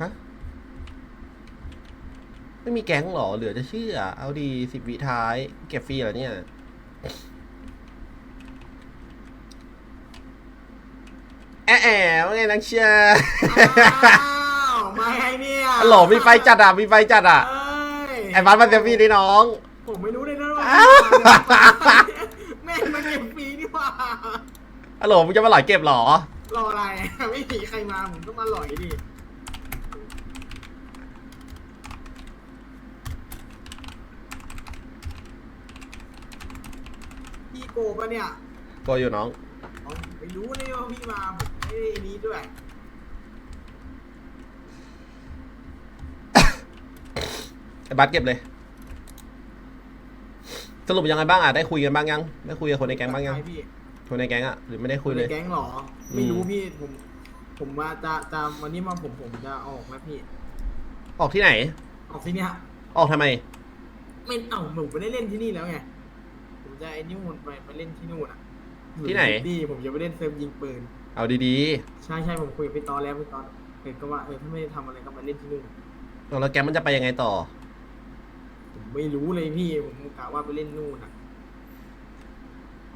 ฮะ ไม่มีแก๊งเหรอ เหลือจะเชื่อ เอาดีสิบวิท้าย เก็บฟรีเหรอเนี่ยแอะแอะว่าไงนังเชียร์อ้าวมาไงเนี่ยฮัลโหลมีไฟจัดอะ มีไฟจัดอะเอ้ยไอ้บ้านมาเซลฟี่ดิน้อง ผมไม่รู้เลยนะว่าอ้าวแม่งมาเก็บฟรีนี่หว่าฮัลโหลมึงจะมาหลอยเก็บเหรอ รออะไร ไม่มีใครมา ผมก็มาหลอยดิ โกปะเนี่ยโกอยู่น้องอ๋อไม่รู้เลยว่าพี่มาผมไม่ได้นี้ด้วยไอ้บัสเก็บเลย สรุปยังไงบ้างอะ ได้คุยกันบ้างยัง ได้คุยกับคนในแก๊งบ้างยังใครพี่คนในแก๊งอะ หรือไม่ได้คุยเลยในแก๊งเหรอ ไม่รู้อืม พี่ผม ผมว่าจะจะวันนี้มาผมผมจะออกแล้วพี่ ออกที่ไหน ออกที่เนี่ยออกทำไม ไม่เอ้าผมไม่ได้เล่นที่นี่แล้วไงผม จะไอ้นี่มันไปไปเล่นที่นู่นอะที่ไหนดีผมจะไปเล่นเซิร์ฟยิงปืน เอาดีใช่ใช่ผมคุยกับพี่ตอนแล้วพี่ตอนเห็นก็ว่าเออถ้าไม่ได้ทำอะไรก็มาเล่นที่นู่น ๆเอาแล้วแก๊งมันจะไปยังไงต่อ ผมไม่รู้เลยพี่ผมกะว่าไปเล่นนู่นอะ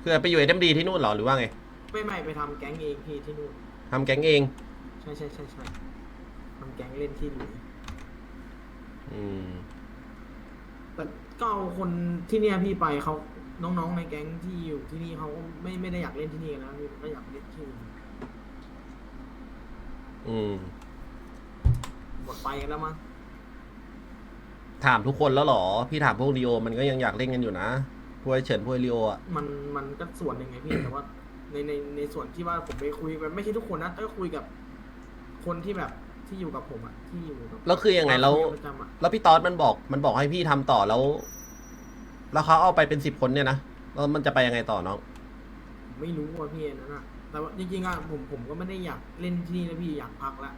คือไปอยู่เอ็มดีที่นู่นเหรอหรือว่าไงไม่ไม่ไปทำแก๊งเองพี่ที่นู่น ทำแก๊งเองใช่ใช่ใช่ใช่ทำแก๊งเล่นที่หลุยอืมแต่ก็เอาคนที่เนี่ยพี่ไปเขา น้องๆในแก๊งที่อยู่ที่นี่เขาก็ไม่ไม่ได้อยากเล่นที่นี่กันแล้วพี่ก็อยากเล่นที่อื่นอืม หมดไปกันแล้วมั้งถามทุกคนแล้วเหรอ พี่ถามพวกลีโอมันก็ยังอยากเล่นกันอยู่นะพวกไอ้เฉินพวกไอ้ลีโออะ มันมันก็ส่วนหนึ่งไงพี่ แต่ว่าในในในส่วนที่ว่าผมไปคุยกันไม่ใช่ทุกคนนะก็คุยกับคนที่แบบที่อยู่กับผมอะที่อยู่กับแล้วคือยังไงแล้วคุยกันประจำอะ แล้วพี่ตอสมันบอกมันบอกให้พี่ทำต่อแล้ว แล้วเขาเอาไปเป็นสิบคนเนี่ยนะแล้วมันจะไปยังไงต่อน้องผมไม่รู้ว่าพี่อันนั้นอะแต่ว่าจริงๆอะผมผมก็ไม่ได้อยากเล่นที่นี่แล้วพี่อยากพักละ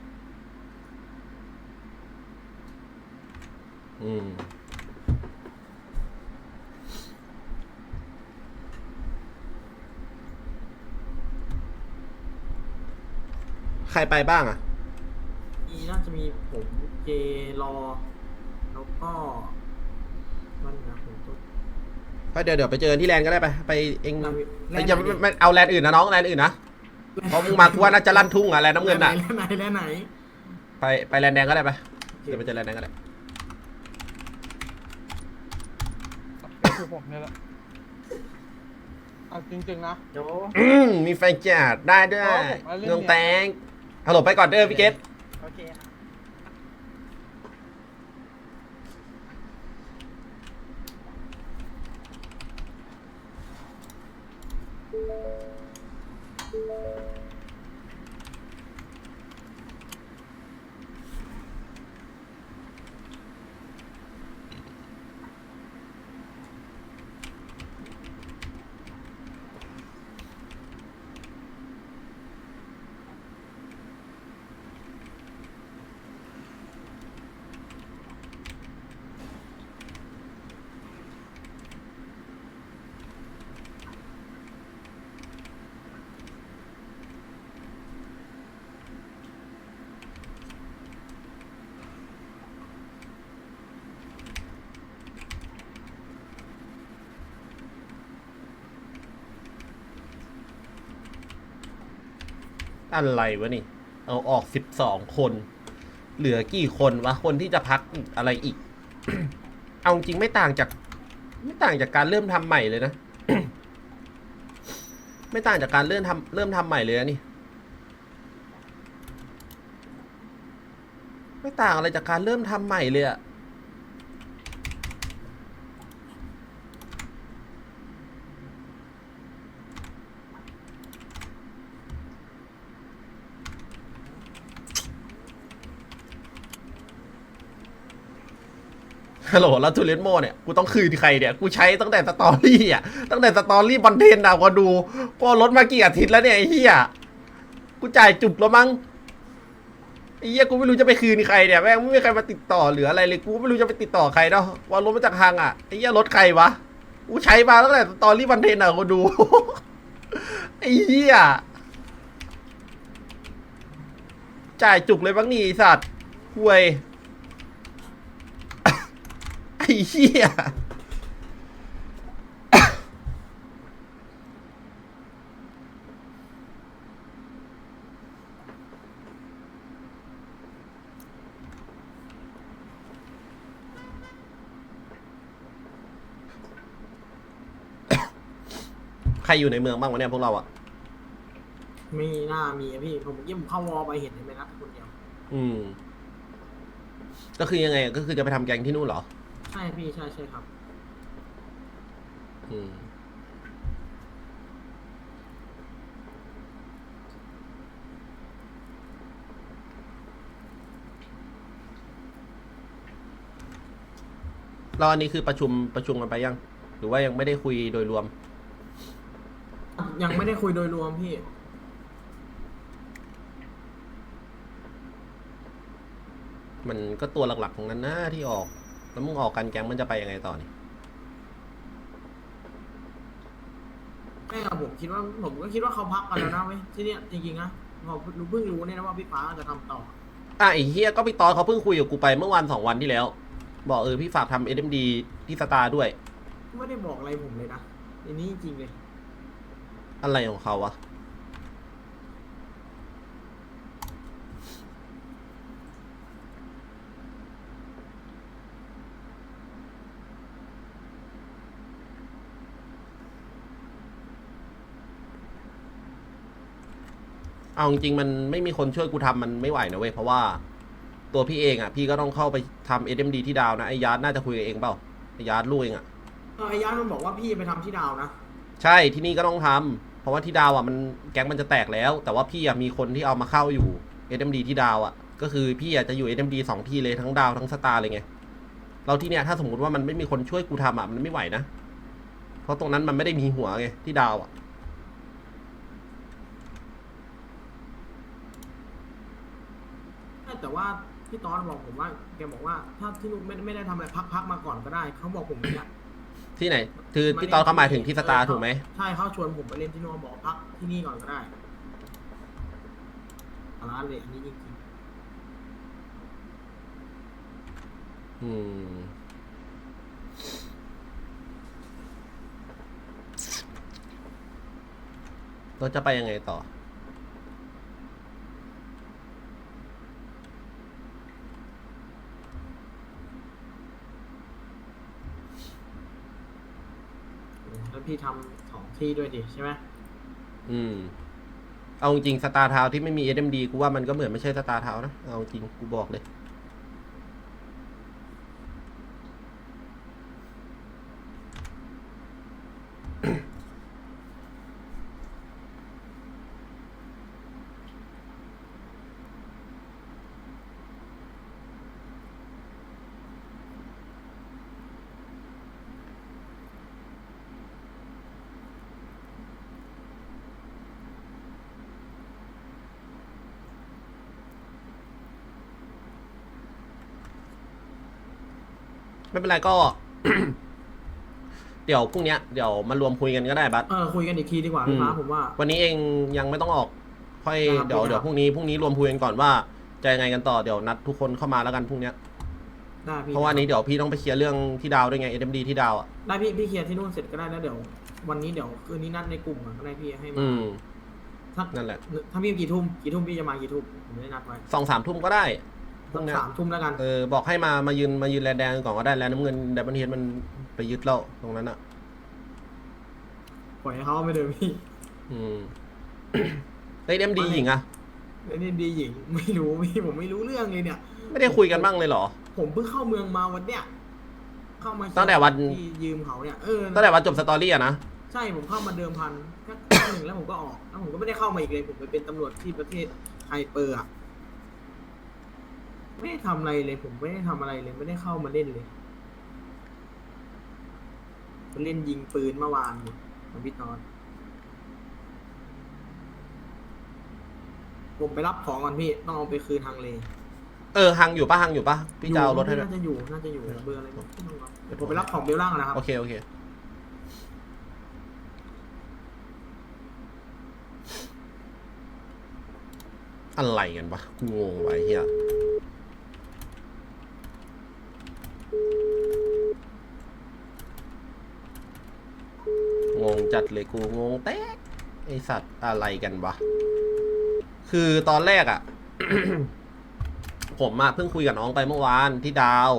อืม ใครไปบ้างอะ อีน่าจะมีผมเจรอ แล้วก็มันนะผม ก็ก็เดี๋ยวเดี๋ยวไปเจอกันที่แลนด์ก็ได้ไปไปเองแลนด์ไปอย่าไม่ไม่เอาแลนด์อื่นนะน้องแลนด์อื่นนะเพราะมึงมากูว่าน่าจะลั่นทุ่งอะแลนด์น้ำเงินอะแล้วไหนแล้วไหนไปไปแลนด์แดงก็ได้ไปเดี๋ยวไปเจอแลนด์แดงก็ได้ก็คือผมเนี่ยแหละเอาจริงๆนะโจอืมมีไฟจัดได้ด้วยอ๋อผมมาเล่นเงงแตงฮัลโหลไปก่อนเด้อพี่เกตโอเค อะไรวะนี่ เอาออกสิบสองคน เหลือกี่คนวะ คนที่จะพักอะไรอีก เอาจริงไม่ต่างจาก ไม่ต่างจากการเริ่มทำใหม่เลยนะ ไม่ต่างจากการเริ่มทำเริ่มทำใหม่เลยนี่ ไม่ต่างอะไรจากการเริ่มทำใหม่เลยอะ ฮัลโหลแล้วทูเลนโมเนี่ย กูต้องคืนใครเนี่ย กูใช้ตั้งแต่สตอรี่อะ ตั้งแต่สตอรี่บอลเทนอะพอดูพอลดมากี่อาทิตย์แล้วเนี่ยไอ้เหี้ย กูจ่ายจุบแล้วมั้งไอ้เหี้ยกูไม่รู้จะไปคืนใครเนี่ยแม่งไม่มีใครมาติดต่อหรืออะไรเลย กูไม่รู้จะไปติดต่อใครเนาะว่ารถมาจากทางอะไอ้เหี้ยรถใครวะ กูใช้มาตั้งแต่สตอรี่บันเทนอะกูดู ไอ้เหี้ย จ่ายจุกเลยบ้างนี่สัตว์ห่วย อ้เหี้ยใครอยู่ในเมืองบ้างวะเนี่ยพวกเราอะไม่น่ามีอะพี่ผมเมื่อกี้ผมเข้าวอลไปเห็นเห็นไหมนะคนเดียว อืม ก็คือยังไงอะก็คือจะไปทำแกงที่นู่นเหรอใช่ พี่ใช่ใช่ครับ อืมแล้วอันนี้คือประชุมประชุมกันไปยัง หรือว่ายังไม่ได้คุยโดยรวม ยังไม่ได้คุยโดยรวมพี่ มันก็ตัวหลักๆของนั้นนะที่ออก แล้วมึงออกกันแก๊งมันจะไปยังไงต่อนี่แม่กับผมคิดว่าผมก็คิดว่าเขาพักกันแล้วนะเว้ยที่เนี้ยจริงๆนะพอรู้เพิ่งรู้เนี่ยนะว่าพี่ฟ้าจะทำต่อ อะไอ้เฮียก็พี่ตอนเขาเพิ่งคุยกับกูไปเมื่อวันสองวันที่แล้ว บอกเออพี่ฝากทำเอ็มดีที่สตาร์ด้วย ไม่ได้บอกอะไรผมเลยนะอันนี้จริงๆเลย อะไรของเขาวะ เอาจริงๆมันไม่มีคนช่วยกูทำมันไม่ไหวนะเว้ยเพราะว่าตัวพี่เองอะ พี่ก็ต้องเข้าไปทำ SMD ที่ดาวนะไอ้ยาร์ดน่าจะคุยกับเองเปล่าไอ้ยาร์ดลูกเองอะเออไอ้ยันมันบอกว่าพี่ไปทำที่ดาวนะ ใช่ที่นี่ก็ต้องทำเพราะว่าที่ดาวอะมันแก๊งมันจะแตกแล้ว แต่ว่าพี่อะมีคนที่เอามาเข้าอยู่ SMD ที่ดาวอะ ก็คือพี่อะจะอยู่ SMD สองที่เลยทั้งดาวทั้งสตาร์เลยไงเราที่เนี้ยถ้าสมมติว่ามันไม่มีคนช่วยกูทำอะมันไม่ไหวนะเพราะตรงนั้นมันไม่ได้มีหัวไงที่ดาวอะ แต่ว่าพี่ตอนบอกผมว่าแกบอกว่าถ้าที่นู่นไม่ไม่ได้ทำอะไรพักๆมาก่อนก็ได้เขาบอกผมเนี่ยที่ไหน คือพี่ตอนเขาหมายถึงที่สตาร์ถูกไหมใช่เขาชวนผมไปเล่นที่นู่นบอกพักที่นี่ก่อนก็ได้ร้านเลยอันนี้จริงอืมเราจะไปยังไงต่อ ที่ทำสองที่ด้วยดิใช่ไหมอืม เอาจริงสตาร์ทาวที่ไม่มี SMD กูว่ามันก็เหมือนไม่ใช่สตาร์ทาวนะ เอาจริงกูบอกเลย ไม่เป็นไรก็ เดี๋ยวพรุ่งเนี้ยเดี๋ยวมารวมคุยกันก็ได้บัส เออคุยกันอีกทีดีกว่าพี่ฟ้าอืมผมว่า วันนี้เองยังไม่ต้องออก ค่อยครับเดี๋ยวครับ เดี๋ยวพรุ่งนี้พรุ่งนี้รวมคุยกันก่อนว่าจะยังไงกันต่อเดี๋ยวนัดทุกคนเข้ามาแล้วกันพรุ่งเนี้ยได้พี่เพราะว่านี้เดี๋ยวพี่ต้องไปเคลียร์เรื่องที่ดาวด้วยไง SMD ที่ดาวอะได้พี่พี่เคลียร์ที่นู่นเสร็จก็ได้แล้วเดี๋ยว วันนี้เดี๋ยวคืนนี้นัดในกลุ่มก่อนก็ได้พี่ให้มาอืมถ้านั่นแหละถ้าพี่กี่ทุ่มกี่ทุ่มพี่จะมากี่ทุ่มผมไม่ได้นัดไว้สองสามทุ่มก็ได้ พสัรุ่กงเนี้ยสามทุ่มแล้วกัน เออบอกให้มามายืนมายืนแลนแดงก่อนก็ได้แลนน้ำเงินแดมเบิลเฮดมันไปยึดแล้วตรงนั้นอะปล่อยให้เขาไม่เดินพี่อืมเฮ้ยเอ็มดีหญิงอะแล้วนี่ดีหญิงไม่รู้พี่ผมไม่รู้เรื่องเลยเนี่ย ไม่ได้คุยกันบ้างเลยเหรอ ผมเพิ่งเข้าเมืองมาวันเนี้ยเข้ามาตั้งแต่วัน ที่ยืมเขาเนี่ยเออตั้งแต่วันจบสตอรี่อะนะใช่ผมเข้ามาเดิมพันแค่หนึ่งแล้วผมก็ออกแล้วผมก็ไม่ได้เข้ามาอีกเลยผมไปเป็นตำรวจที่ประเทศไฮเปอร์อะ ไม่ได้ทำอะไรเลยผมไม่ได้ทำอะไรเลย ไม่ได้เข้ามาเล่นเลยมาเล่นยิงปืนเมื่อวานเนี่ยของพี่ตอน ผมไปรับของก่อนพี่ ต้องเอาไปคืนทางเลเออฮังอยู่ปะฮังอยู่ปะพี่จะเอารถให้ด้วย น่าจะอยู่ น่าจะอยู่เบอร์อะไรไม่ต้องรับเดี๋ยวผมไปรับของเบลล่างก่อนนะครับ โอเค โอเค อะไรกันวะกูงงไวะไอ้เฮีย จัดเลยกูงงแต๊กไอสัตว์อะไรกันวะ คือตอนแรกอะผมอะเพิ่งคุยกับน้องไปเมื่อวานที่ดาว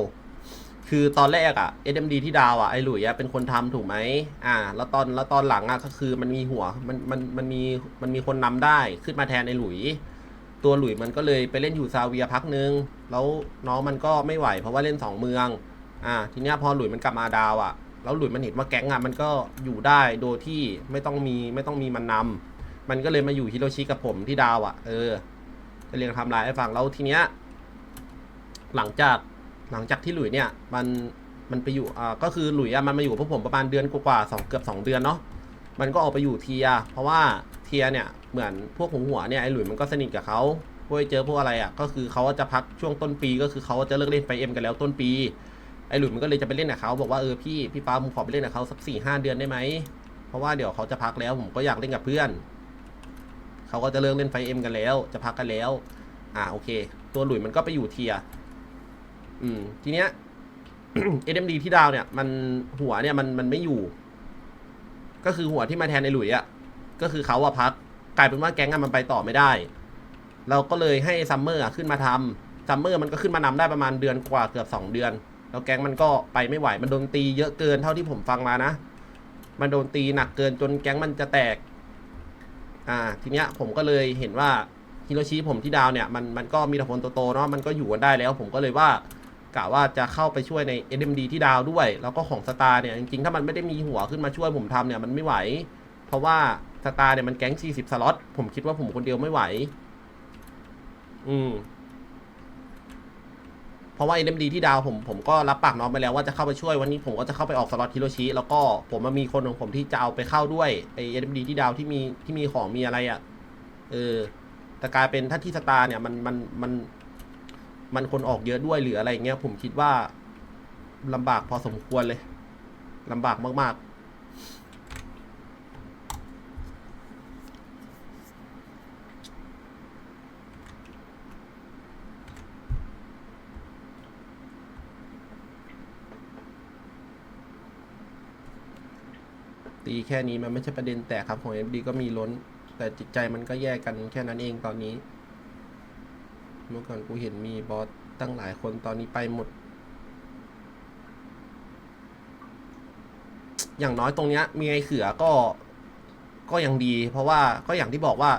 คือตอนแรกอะ SMD ที่ดาวอะไอหลุยอะเป็นคนทำถูกไหมอ่า แล้วตอนแล้วตอนหลังอะก็คือมันมีหัวมันมันมันมีมันมีคนนำได้ขึ้นมาแทนไอหลุย ตัวหลุยมันก็เลยไปเล่นอยู่ซาเวียพักนึง แล้วน้องมันก็ไม่ไหวเพราะว่าเล่นสองเมือง อ่า ทีเนี้ยพอหลุยมันกลับมาดาวอะ แล้วหลุยมันเห็นว่าแก๊งอะมันก็อยู่ได้โดยที่ไม่ต้องมีไม่ต้องมีมันนำมันก็เลยมาอยู่ฮิโรชิกับผมที่ดาวอะเออจะเรียงทำลายให้ฟังแล้วทีเนี้ยหลังจากหลังจากที่หลุยเนี่ย มันมันไปอยู่อ่าก็คือหลุยอะมันมาอยู่กับพวกผมประมาณเดือนกว่าๆสองเกือบสองเดือนเนาะมันก็ออกไปอยู่เทีย เพราะว่าเทียเนี่ยเหมือนพวกหัวหัวเนี่ยไอ้หลุยมันก็สนิทกับเขาพวกไอ้เจอพวกอะไรอะก็คือเขาจะพักช่วงต้นปีก็คือเขาจะเลิกเล่นไฟเอ็มกันแล้วต้นปี ไอ้หลุยมันก็เลยจะไปเล่นกับเขาบอกว่าเออพี่พี่ป้าผมขอไปเล่นกับเขาสักสี่ห้าเดือนได้ไหมเพราะว่าเดี๋ยวเขาจะพักแล้วผมก็อยากเล่นกับเพื่อนเขาก็จะเลิกเล่นไฟเอ็มกันแล้ว จะพักกันแล้ว อ่าโอเค ตัวหลุยมันก็ไปอยู่เทียอืมทีเนี้ยเอ็มดีที่ดาวเนี่ย มันหัวเนี่ยมันมันไม่อยู่ ก็คือหัวที่มาแทนในหลุยอะก็คือเขาอะพักกลายเป็นว่าแก๊งอะมันไปต่อไม่ได้ เราก็เลยให้ซัมเมอร์อะขึ้นมาทำซัมเมอร์มันก็ขึ้นมานำได้ประมาณเดือนกว่าเกือบสองเดือน แล้วแก๊งมันก็ไปไม่ไหวมันโดนตีเยอะเกินเท่าที่ผมฟังมานะ มันโดนตีหนักเกินจนแก๊งมันจะแตก อ่า ทีเนี้ยผมก็เลยเห็นว่าฮิโรชิผมที่ดาวเนี่ยมันมันก็มีแต่คนโตๆเนาะมันก็อยู่กันได้แล้ว ผมก็เลยว่ากะว่าจะเข้าไปช่วยใน SMD ที่ดาวด้วย แล้วก็ของสตาร์เนี่ยจริงๆถ้ามันไม่ได้มีหัวขึ้นมาช่วยผมทำเนี่ยมันไม่ไหว เพราะว่าสตาร์เนี่ยมันแก๊ง40สล็อตผมคิดว่าผมคนเดียวไม่ไหว อืม เพราะว่า NMD ที่ดาวผมผมก็รับปากน้องไปแล้วว่าจะเข้าไปช่วยวันนี้ผมก็จะเข้าไปออกสล็อตฮิโรชิแล้วก็ผมมันมีคนของผมที่จะเอาไปเข้าด้วยไอ้ SMD ที่ดาวที่มีที่มีของมีอะไรอะ่ะเออแต่กลายเป็นถ้าที่สตาร์เนี่ยมันมันมันมันคนออกเยอะด้วยหรืออะไรเงี้ยผมคิดว่าลำบากพอสมควรเลยลำบากมากๆ ตีแค่นี้มันไม่ใช่ประเด็นแตกครับของ FD ก็มีล้น แต่จิตใจมันก็แยกกันแค่นั้นเองตอนนี้ เมื่อก่อนกูเห็นมีบอสตั้งหลายคนตอนนี้ไปหมด อย่างน้อยตรงเนี้ย มีไอ้เขือก็ก็ยังดี เพราะว่าก็อย่างที่บอกว่า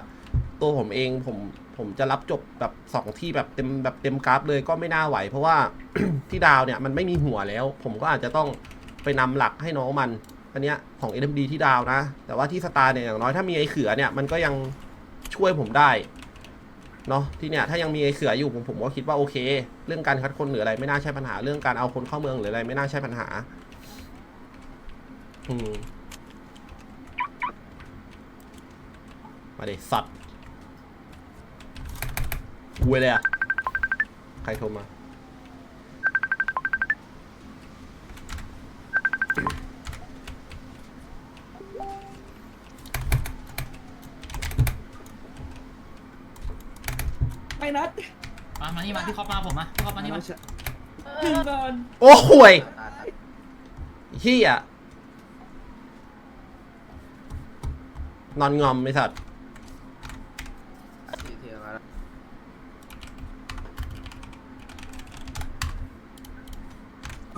ตัวผมเองผมผมจะรับจบแบบสองที่แบบเต็มแบบเต็มกราฟเลยก็ไม่น่าไหว เพราะว่าที่ดาวเนี่ยมันไม่มีหัวแล้ว ผมก็อาจจะต้องไปนำหลักให้น้องมัน อันเนี้ยของ SMD ที่ดาวนะ แต่ว่าที่สตาร์เนี่ยอย่างน้อยถ้ามีไอ้เขือเนี่ยมันก็ยังช่วยผมได้เนาะที่เนี่ยถ้ายังมีไอ้เขืออยู่ผมผมก็คิดว่าโอเค เรื่องการคัดคนหรืออะไรไม่น่าใช่ปัญหาเรื่องการเอาคนเข้าเมืองหรืออะไรไม่น่าใช่ปัญหาอืมมาดิสัตว์คุยเลยอะใครโทรมา นี่มาพี่คอปมาผมมาพี่คอปมานี่มาหนึ่งก่อนโอ้ห่วยเฮียนอนงอมไอสัตว์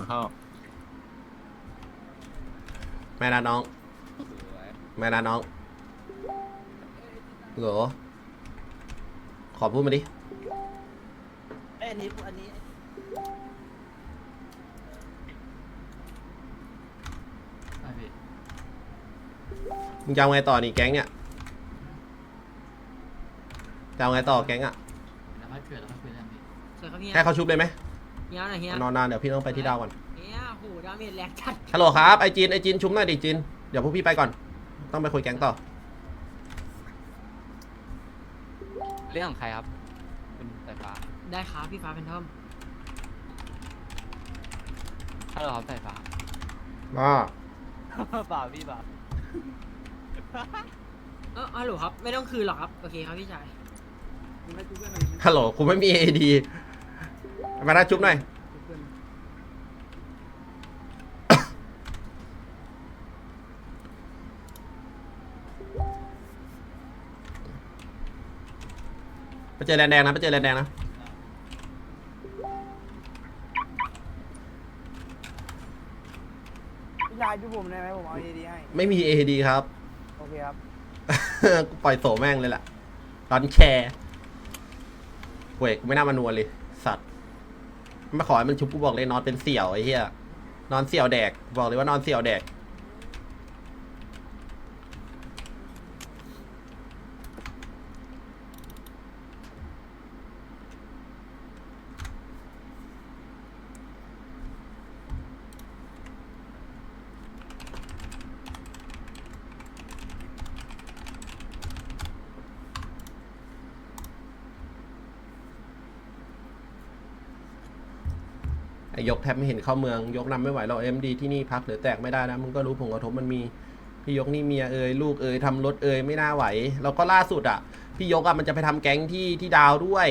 เข้าแม่นะน้อง แม่นะน้องเหรอขอพูดมาดิอั นนี้อันนี้ไปพี่มึงจะเอาไงต่อนี่แก๊งเนี่ยจะเอาไงต่อแก๊งอะแล้วค่อยเกิดแล้วค่อยคุยกันพี่สวยครับเฮียให้เขาชุบเลยไหมเฮียหน่อยเฮียนอนนานเดี๋ยวพี่ต้องไปที่ดาวก่อนเฮียโหดาเมจแรงจัดฮัลโหลครับไอจีนไอจีนชุบหน่อยดิจีนเดี๋ยวพวกพี่ไปก่อน ต้องไปคุยแก๊งต่อ เรื่องของใครครับเป็นสายฟ้า ได้ครับพี่ฟ้าเป็นทอมฮัลโหลครับสายฟ้ามาบ่าพี่บ่าเออฮัลโหลครับ ไม่ต้องคืนหรอกครับ โอเคครับพี่ชายฮัลโหลคุณไม่มีเอดีมาหน้าจุ๊บหน่อย ไปเจอแดงนะไปเจอแแดงนะายดูผมได้ไหมผมเอาดีๆให้ ไม่มี AD ครับ โอเคครับ กูปล่อยโสแม่งเลยแหละตอนแชร์เวกไม่น่ามานัวเลย สัตว์ไม่ขอให้มันชุบกูบอกเลยนอนเป็นเสี่ยวไอ้เหี้ยนอนเสี่ยวแดก บอกเลยว่านอนเสี่ยวแดก ยกแทบไม่เห็นเข้าเมือง ยกนำไม่ไหวเราเอ็มดีที่นี่พักหรือแตกไม่ได้นะมึงก็รู้ผลกระทบมันมีพี่ยกนี่เมียเอ่ยลูกเอ่ยทำรถเอ่ยไม่น่าไหว แล้วก็ล่าสุดอะ พี่ยกอะมันจะไปทำแก๊งที่ที่ดาวด้วย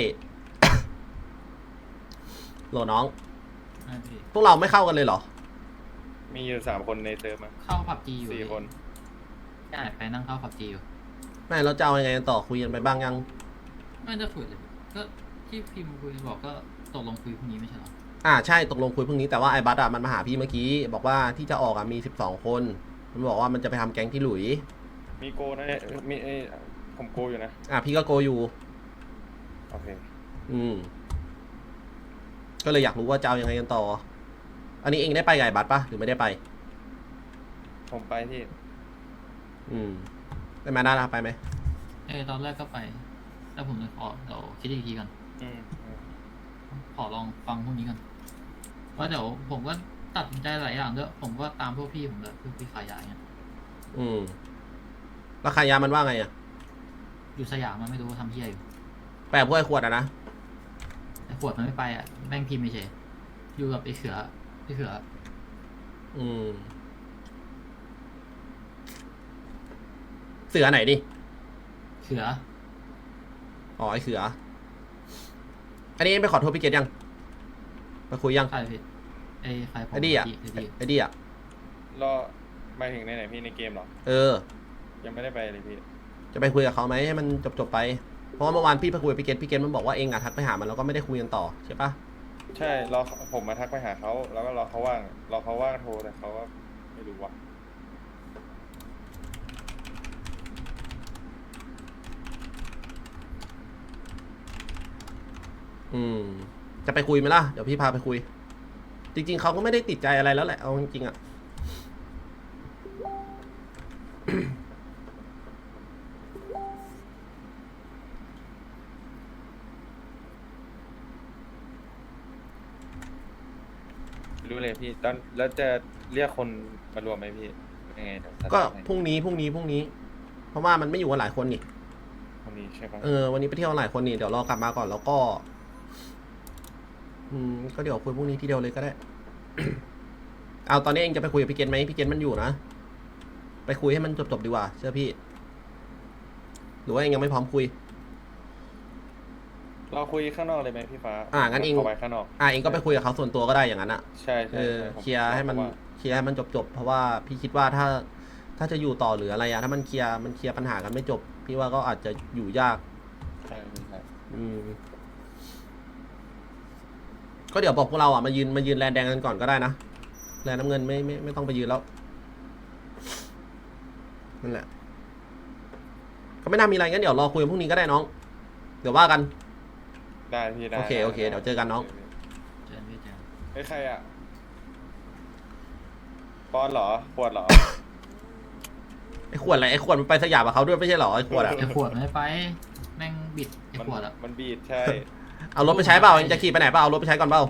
โหลน้องนั่นพี่พวกเราไม่เข้ากันเลยเหรอ มีอยู่สามคนในเซิร์ฟมั้งเข้าผับจีอยู่สี่คนใช่ไปนั่งเข้าผับจีอยู่ไม่เราจะเอายังไงกันต่อคุยกันไปบ้างยัง ไม่ได้คุยเลยก็ที่พิมพ์คุยบอกก็ตกลงคุยพรุ่งนี้ไม่ใช่เหรอ อ่าใช่ตกลงคุยพรุ่งนี้แต่ว่าไอ้บัตอะมันมาหาพี่เมื่อกี้ บอกว่าที่จะออกอะมีสิบสองคน มันบอกว่ามันจะไปทำแก๊งที่หลุย มีโกนะเนี่ยมีเอ้ยผมโกอยู่นะ อะพี่ก็โกอยู่ โอเค อืม ก็เลยอยากรู้ว่าจะเอายังไงกันต่อ อันนี้เองได้ไปไงบัตปะหรือไม่ได้ไป ผมไปที่ อืมไปมาได้ละไปไหมเออตอนแรกก็ไปแล้วผมเลยขอเดี๋ยวคิดอีกทีก่อนอืมอืมขอลองฟังพวกนี้ก่อน ว่าเดี๋ยวผมก็ตัดสินใจหลายอย่างด้วยผมก็ตามพวกพี่ผมเลยพวกพี่ขายยาเนี่ยอืมราคายามันว่าไงอะอยู่สยามมันไม่รู้ว่าทำเฮียอยู่แปลพวกไอ้ขวดอะนะแต่ขวดมันไม่ไปอะแม่งพิมพ์ไม่เฉยอยู่กับไอ้เขือไอ้เขือ อืม เสือไหนดิเขืออ๋อไอ้เสืออันนี้ไปขอโทษพี่เกดยังไปคุยยังใครพี่ ไอ้ใครผมไอ้ดี้อะไอ้ดี้ไอ้ดิอะรอหมายถึงในไหนพี่ในเกมเหรอ เออ ยังไม่ได้ไปเลยพี่ จะไปคุยกับเขาไหมให้มันจบจบๆไป เพราะว่าเมื่อวานพี่ไปคุยกับพี่เกดพี่เกดมันบอกว่าเองอะทักไปหามันแล้วก็ไม่ได้คุยกันต่อใช่ปะใช่รอผมมาทักไปหาเขาแล้วก็รอเขาว่างรอเขาว่างโทรแต่เขาก็ไม่รู้ว่ะอืม จะไปคุยไหมล่ะเดี๋ยวพี่พาไปคุยจ ริง ๆเขาก็ไม่ได้ติดใจอะไรแล้วแหละเอาจริงๆอะรู้เลยพี่ตอนแล้วจะเรียกคนมารวมไหมพี่ยังไงเดี๋ยวจัดก็ให้พรุ่งนี้พรุ่งนี้พรุ่งนี้ เพราะว่ามันไม่อยู่กันหลายคนนี่ คนนี้ใช่ปะเออวันนี้ไปเที่ยวหลายคนนี่เดี๋ยวรอกลับมาก่อนแล้วก็ อืมก็เดี๋ยวคุยพรุ่งนี้ทีเดียวเลยก็ได้ เอาตอนนี้เองจะไปคุยกับพี่เกณฑ์ไหมพี่เกณฑ์มันอยู่นะ ไปคุยให้มันจบๆดีกว่า เชื่อพี่ หรือว่าเองยังไม่พร้อมคุย เราคุยข้างนอกเลยไหมพี่ฟ้าอะงั้นเองเขาไว้ข้างนอก อะเองก็ไปคุยกับเขาส่วนตัวก็ได้อย่างนั้นอะใช่เอใช่อใช่ผเคลียร์ให้มันว่าเคลียร์ให้มันจบจบๆเพราะว่าพี่คิดว่าถ้าถ้าจะอยู่ต่อหรืออะไรอะถ้ามันเคลียร์มันเคลียร์ปัญหากันไม่จบ พี่ว่าก็อาจจะอยู่ยาก ใช่ใช่ อืม ก็เดี๋ยวบอกพวกเราอะมายืนมายืนแลนแดงกันก่อนก็ได้นะแลนน้ำเงินไม่ไม่ไม่ต้องไปยืนแล้วนั่นแหละ ก็ไม่น่ามีอะไรงั้นเดี๋ยวรอคุยกันพรุ่งนี้ก็ได้น้อง เดี๋ยวว่ากัน ได้พี่ได้โอเคได้โอเคเดี๋ยวเจอกันน้อง เจอพี่เจอเฮ้ยใครอะปอนเหรอปวดเหรอ ไอ้ขวดอะไรไอ้ขวดมันไปสยามกับเขาด้วยไม่ใช่เหรอไอ้ขวดอะไอ้ขวดมันไม่ไปแม่งบิดไอ้มันขวดอะมันบีดใช่ เอารถไปใช้เปล่าเองจะขี่ไปไหนเปล่าเอารถไปใช้ก่อนเปล่า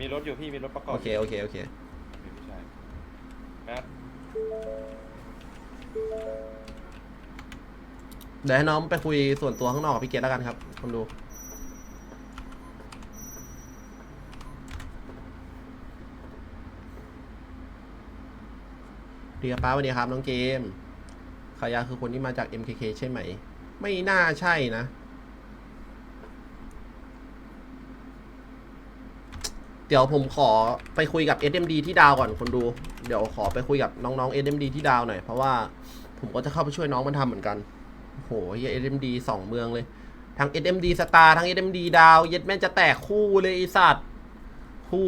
มีรถอยู่พี่มีรถประกอบโอเคโอเคโอเคพี่ชายแมทเดี๋ยวให้น้องไปคุยส่วนตัวข้างนอกกับพี่เกดแล้วกันครับคนดูเดียป้าสวัสดีครับน้องเกมขายาคือคนที่มาจาก MKK ใช่ไหม ไม่น่าใช่นะ เดี๋ยวผมขอไปคุยกับ SMD ที่ดาวก่อนคนดู เดี๋ยวขอไปคุยกับน้องๆ SMD ที่ดาวหน่อย เพราะว่าผมก็จะเข้าไปช่วยน้องมันทำเหมือนกันโหเฮีย SMD สองเมืองเลย ทั้ง SMD Star ทั้ง SMD ดาว เย็ดแม่งจะแตกคู่เลยไอสัตว์คู่